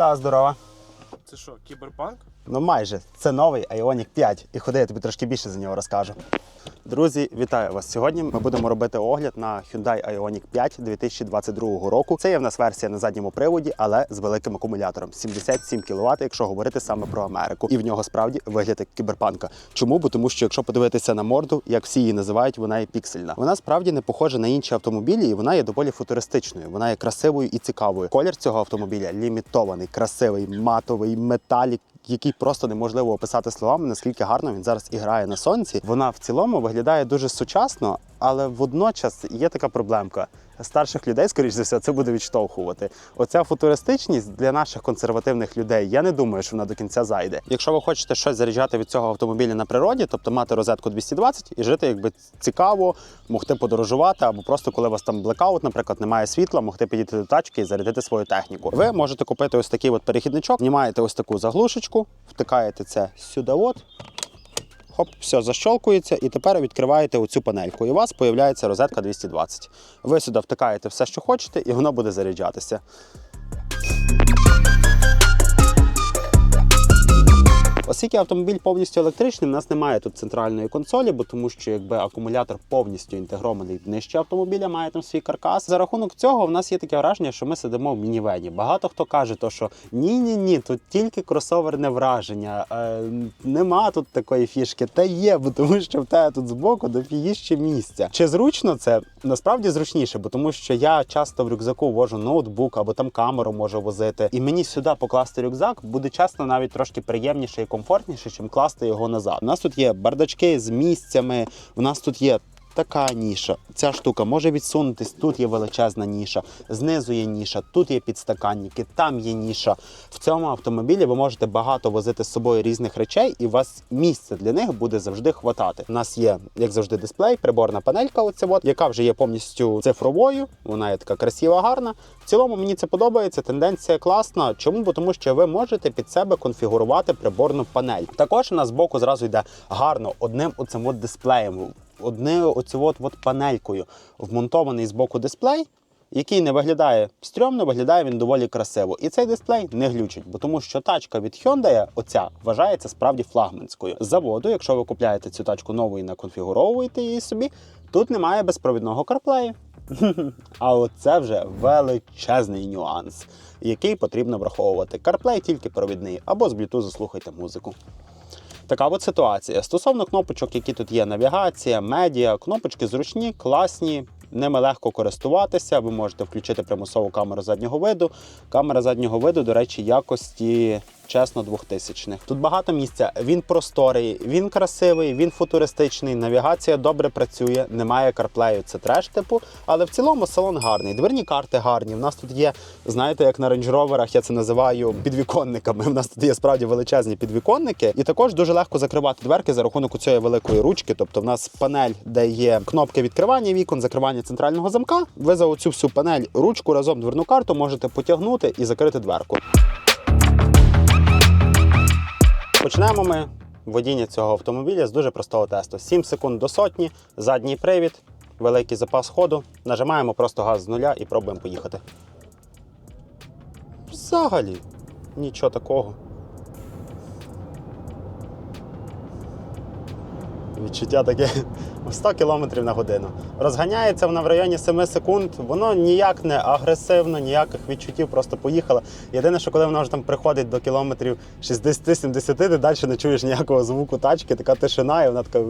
Та здорова. Це що, кіберпанк? Ну майже це новий Ioniq 5. І ходи, я тобі трошки більше за нього розкажу. Друзі, вітаю вас! Сьогодні ми будемо робити огляд на Hyundai Ioniq 5 2022 року. Це є в нас версія на задньому приводі, але з великим акумулятором 77 кВт, якщо говорити саме про Америку. І в нього справді вигляд як кіберпанка. Чому? Бо тому, що якщо подивитися на морду, як всі її називають, вона є піксельна. Вона справді не похожа на інші автомобілі, і вона є доволі футуристичною. Вона є красивою і цікавою. Колір цього автомобіля лімітований, красивий, матовий, металік який просто неможливо описати словами, наскільки гарно він зараз і грає на сонці. Вона в цілому виглядає дуже сучасно, але водночас є така проблемка. Старших людей, скоріш за все, це буде відштовхувати. Оця футуристичність для наших консервативних людей. Я не думаю, що вона до кінця зайде. Якщо ви хочете щось заряджати від цього автомобіля на природі, тобто мати розетку 220 і жити якби цікаво, могти подорожувати, або просто коли у вас там блекаут, наприклад, немає світла, могти підійти до тачки і зарядити свою техніку. Ви можете купити ось такий от перехідничок, знімаєте ось таку заглушечку, втикаєте це сюди. От, Хоп, все защолкується, і тепер відкриваєте оцю панельку. І у вас з'являється розетка 220. Ви сюди втикаєте все, що хочете, і воно буде заряджатися. Оскільки автомобіль повністю електричний, в нас немає тут центральної консолі, бо тому що якби акумулятор повністю інтегрований нижче автомобіля, має там свій каркас. За рахунок цього в нас є таке враження, що ми сидимо в мінівені. Багато хто каже, то що ні, ні, тут тільки кросоверне враження. Е, нема тут такої фішки. Та є, бо тому що в тебе тут збоку дофігіще місця. Чи зручно це? Насправді зручніше, бо тому що я часто в рюкзаку вожу ноутбук або там камеру можу возити. І мені сюди покласти рюкзак буде часто навіть трошки приємніше і комфортніше, чим класти його назад. У нас тут є бардачки з місцями, у нас тут є. Така ніша. Ця штука може відсунутись. Тут є величезна ніша, знизу є ніша, тут є підстаканники, там є ніша. В цьому автомобілі ви можете багато возити з собою різних речей, і у вас місце для них буде завжди хватати. У нас є, як завжди, дисплей, приборна панелька, оця от, яка вже є повністю цифровою. Вона є така красива, гарна. В цілому мені це подобається. Тенденція класна. Чому? Бо тому, що ви можете під себе конфігурувати приборну панель. Також у нас зразу йде гарно одним оцим от дисплеєм одною оцю от, от панелькою вмонтований з боку дисплей, який не виглядає стрьомно, виглядає він доволі красиво. І цей дисплей не глючить, бо тому що тачка від Hyundai, оця, вважається справді флагманською. З заводу, якщо ви купляєте цю тачку нову і наконфігуровуєте її собі, тут немає безпровідного CarPlay. А оце вже величезний нюанс, який потрібно враховувати. CarPlay тільки провідний, або з Bluetooth слухайте музику. Така от ситуація. Стосовно кнопочок, які тут є: навігація, медіа, кнопочки зручні, класні. Ними легко користуватися, ви можете включити примусову камеру заднього виду. Камера заднього виду, до речі, якості чесно 2000 х Тут багато місця. Він просторий, він красивий, він футуристичний. Навігація добре працює, немає карплею, це треш типу. Але в цілому салон гарний. Дверні карти гарні. У нас тут є, знаєте, як на рейндж-роверах, я це називаю підвіконниками. У нас тут є справді величезні підвіконники, і також дуже легко закривати дверки за рахунок цієї великої ручки. Тобто, в нас панель, де є кнопки відкривання вікон, закривання центрального замка. Ви за оцю всю панель ручку разом дверну карту можете потягнути і закрити дверку. Почнемо ми водіння цього автомобіля з дуже простого тесту. 7 секунд до сотні, задній привід, великий запас ходу. Нажимаємо просто газ з нуля і пробуємо поїхати. Взагалі, нічого такого. Відчуття таке 100 км на годину. Розганяється вона в районі 7 секунд. Воно ніяк не агресивно, ніяких відчуттів, просто поїхала. Єдине, що коли вона вже там приходить до кілометрів 60-70, ти далі не чуєш ніякого звуку тачки, така тишина, і вона така.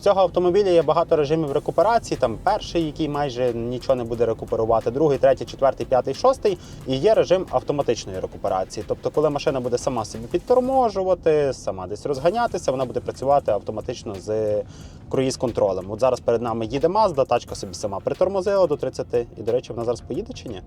В цього автомобіля є багато режимів рекуперації. Там перший, який майже нічого не буде рекуперувати, другий, третій, четвертий, п'ятий, шостий. І є режим автоматичної рекуперації. Тобто, коли машина буде сама собі підторможувати, сама десь розганятися, вона буде працювати автоматично з круїз-контролем. От зараз перед нами їде Mazda, тачка собі сама притормозила до 30. І, до речі, вона зараз поїде чи ні?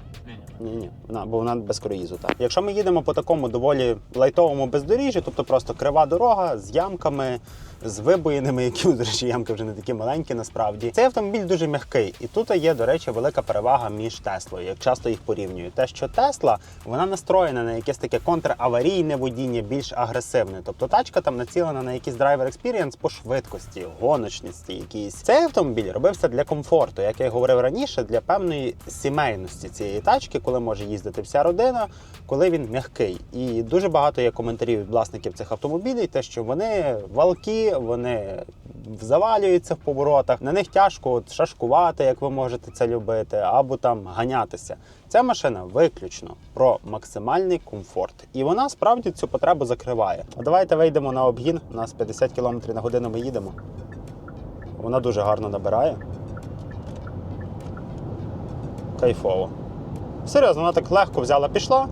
Ні, ні, вона, бо вона без круїзу. Так. Якщо ми їдемо по такому доволі лайтовому бездоріжжі, тобто просто крива дорога з ямками, з вибоїнами, які до речі, ямки вже не такі маленькі насправді. Цей автомобіль дуже м'який, і тут є, до речі, велика перевага між Теслою, як часто їх порівнюють. Те, що Тесла вона настроєна на якесь таке контраварійне водіння, більш агресивне. Тобто тачка там націлена на якийсь драйвер експірієнс по швидкості, гоночності якійсь. Цей автомобіль робився для комфорту, як я говорив раніше, для певної сімейності цієї тачки, коли може їздити вся родина, коли він м'який. І дуже багато є коментарів від власників цих автомобілів, те, що вони валки, вони завалюються в поворотах, на них тяжко от, шашкувати, як ви можете це любити, або там ганятися. Ця машина виключно про максимальний комфорт, і вона справді цю потребу закриває. А давайте вийдемо на обгін. У нас 50 км на годину ми їдемо. Вона дуже гарно набирає. Кайфово. Серйозно, вона так легко взяла, пішла.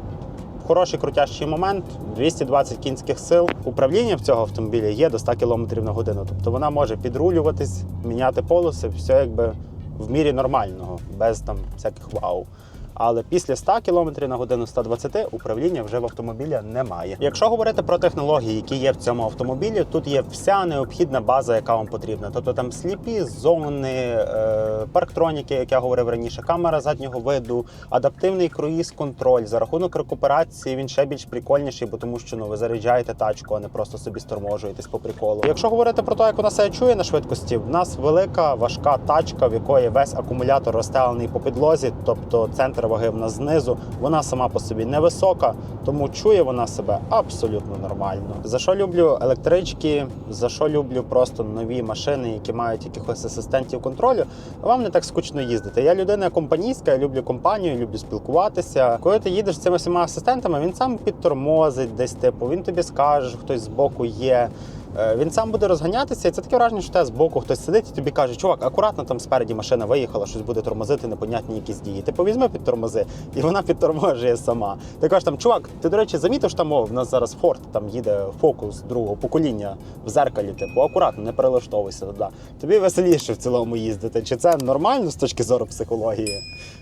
Хороший крутящий момент, 220 кінських сил. Управління в цього автомобіля є до 100 км на годину. Тобто вона може підрулюватись, міняти полоси, все якби в мірі нормального, без там всяких вау. Але після 100 км на годину 120 управління вже в автомобіля немає. Якщо говорити про технології, які є в цьому автомобілі, тут є вся необхідна база, яка вам потрібна. Тобто там сліпі зони, е, парктроніки, як я говорив раніше, камера заднього виду, адаптивний круїз-контроль. За рахунок рекуперації він ще більш прикольніший, бо тому що ну ви заряджаєте тачку, а не просто собі сторможуєтесь по приколу. Якщо говорити про те, як вона себе чує на швидкості, в нас велика важка тачка, в якої весь акумулятор розстелений по підлозі, тобто центр ваги в нас знизу. Вона сама по собі невисока, тому чує вона себе абсолютно нормально. За що люблю електрички, за що люблю просто нові машини, які мають якихось асистентів контролю. Вам не так скучно їздити. Я людина компанійська, я люблю компанію, люблю спілкуватися. Коли ти їдеш з цими всіма асистентами, він сам підтормозить десь, типу, він тобі скаже, що хтось збоку є. Е, Він сам буде розганятися, і це таке враження, що те збоку хтось сидить і тобі каже, чувак, акуратно там спереді машина виїхала, щось буде тормозити, непонятні якісь дії. Ти повізьми під тормози, і вона підторможує сама. Ти кажеш там, чувак, ти до речі, замітив, що там о, в нас зараз Форд, там їде фокус другого покоління в зеркалі. Типу, акуратно, не перелаштовуйся туди. Тобі веселіше в цілому їздити. Чи це нормально з точки зору психології?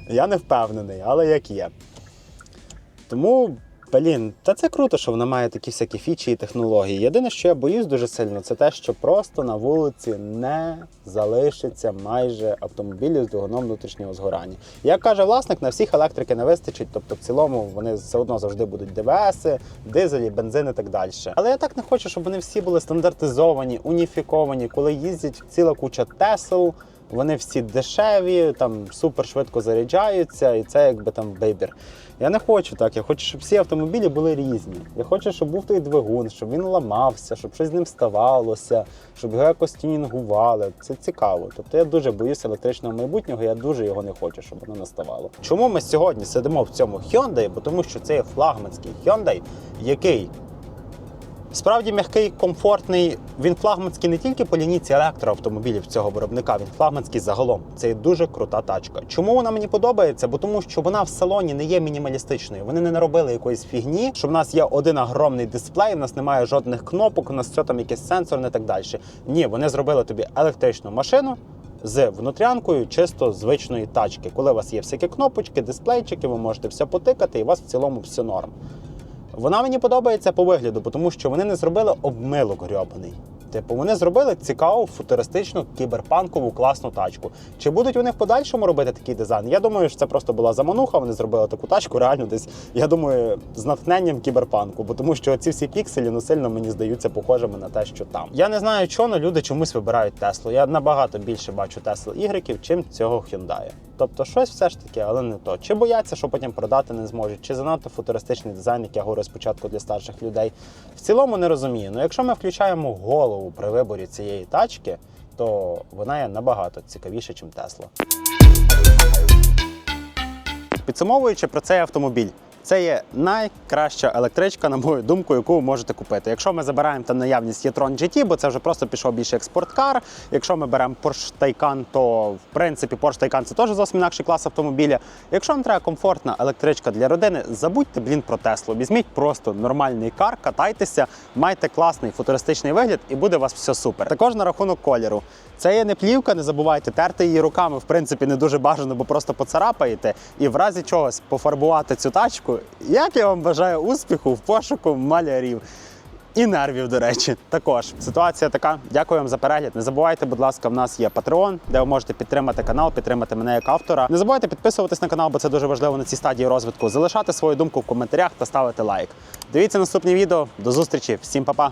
Я не впевнений, але як є. Тому, блін, та це круто, що вона має такі всякі фічі і технології. Єдине, що я боюсь дуже сильно, це те, що просто на вулиці не залишиться майже автомобілів з двигуном внутрішнього згорання. Як каже власник, на всіх електрики не вистачить, тобто в цілому вони все одно завжди будуть ДВСи, дизелі, бензин і так далі. Але я так не хочу, щоб вони всі були стандартизовані, уніфіковані, коли їздять ціла куча Тесл. Вони всі дешеві, там супер швидко заряджаються, і це якби там вибір. Я не хочу так. Я хочу, щоб всі автомобілі були різні. Я хочу, щоб був той двигун, щоб він ламався, щоб щось з ним ставалося, щоб його якось тюнінгували. Це цікаво. Тобто я дуже боюся електричного майбутнього, я дуже його не хочу, щоб воно наставало. Чому ми сьогодні сидимо в цьому Hyundai? Бо тому що це є флагманський Hyundai, який Справді м'який, комфортний. Він флагманський не тільки по лінійці електроавтомобілів цього виробника, він флагманський загалом. Це дуже крута тачка. Чому вона мені подобається? Бо тому, що вона в салоні не є мінімалістичною. Вони не наробили якоїсь фігні, що в нас є один огромний дисплей, в нас немає жодних кнопок, у нас все там якесь сенсорне і так далі. Ні, вони зробили тобі електричну машину. З внутрянкою чисто звичної тачки, коли у вас є всякі кнопочки, дисплейчики, ви можете все потикати, і у вас в цілому все норм. Вона мені подобається по вигляду, тому що вони не зробили обмилок грьобаний. Типу, вони зробили цікаву, футуристичну, кіберпанкову класну тачку. Чи будуть вони в подальшому робити такий дизайн? Я думаю, що це просто була замануха. Вони зробили таку тачку, реально десь, я думаю, з натхненням кіберпанку, бо тому що ці всі пікселі ну сильно мені здаються похожими на те, що там. Я не знаю, але люди чомусь вибирають Теслу. Я набагато більше бачу Тесл ігреків, чим цього Hyundai. Тобто щось все ж таки, але не то. Чи бояться, що потім продати не зможуть, чи занадто футуристичний дизайн, як я говорю спочатку для старших людей. В цілому не розумію. Ну якщо ми включаємо голову при виборі цієї тачки, то вона є набагато цікавіша, ніж Тесла. Підсумовуючи про цей автомобіль. Це є найкраща електричка, на мою думку, яку ви можете купити. Якщо ми забираємо там наявність e-tron GT, бо це вже просто пішов більше як спорткар. Якщо ми беремо Porsche Taycan, то в принципі Porsche Taycan це теж зовсім інакший клас автомобіля. Якщо вам треба комфортна електричка для родини, забудьте блін про Теслу. Візьміть просто нормальний кар, катайтеся, майте класний футуристичний вигляд, і буде у вас все супер. Також на рахунок кольору. Це є не плівка, не забувайте, терти її руками, в принципі, не дуже бажано, бо просто поцарапаєте. І в разі чогось пофарбувати цю тачку. Як я вам бажаю успіху в пошуку малярів. І нервів, до речі, також ситуація така. Дякую вам за перегляд. Не забувайте, будь ласка, в нас є Patreon, де ви можете підтримати канал, підтримати мене як автора. Не забувайте підписуватись на канал, бо це дуже важливо на цій стадії розвитку. Залишати свою думку в коментарях та ставити лайк. Дивіться наступні відео. До зустрічі, всім па-па!